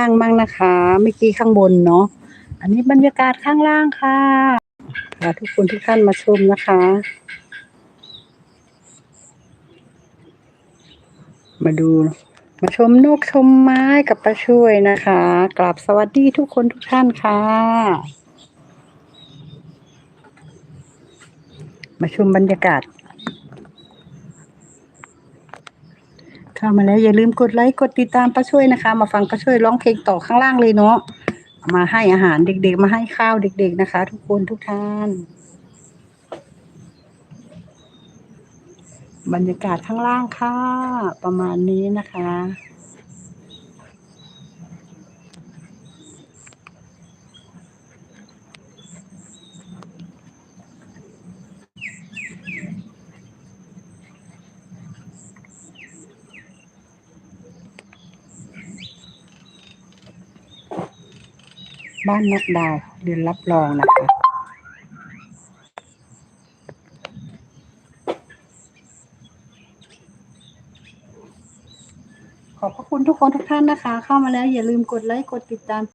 างมั่งนะคะ เมื่อกี้ข้างบนเนาะ อันนี้บรรยากาศข้างล่างค่ะพาทุกคนทุกท่านมาชมนะคะ มาดู มาชมนกชมไม้กับป้าช่วยนะคะกราบสวัสดีทุกคนทุกท่านค่ะ มาชมบรรยากาศ เข้ามาแล้วอย่าลืมกดไลค์กดติดตามป้าช่วยนะคะ มาฟังป้าช่วยร้องเพลงต่อข้างล่างเลยเนาะมาให้อาหารเด็กๆ มาให้ข้าวเด็ก ๆนะคะ ทุกคนทุกท่าน บรรยากาศข้างล่างค่ะ ประมาณนี้นะคะ บ้านนกดาวเรียนรับรองนะคะขอบพระคุณทุกคนทุกท่านนะคะ เข้ามาแล้วอย่าลืมกดไลค์กดติดตาม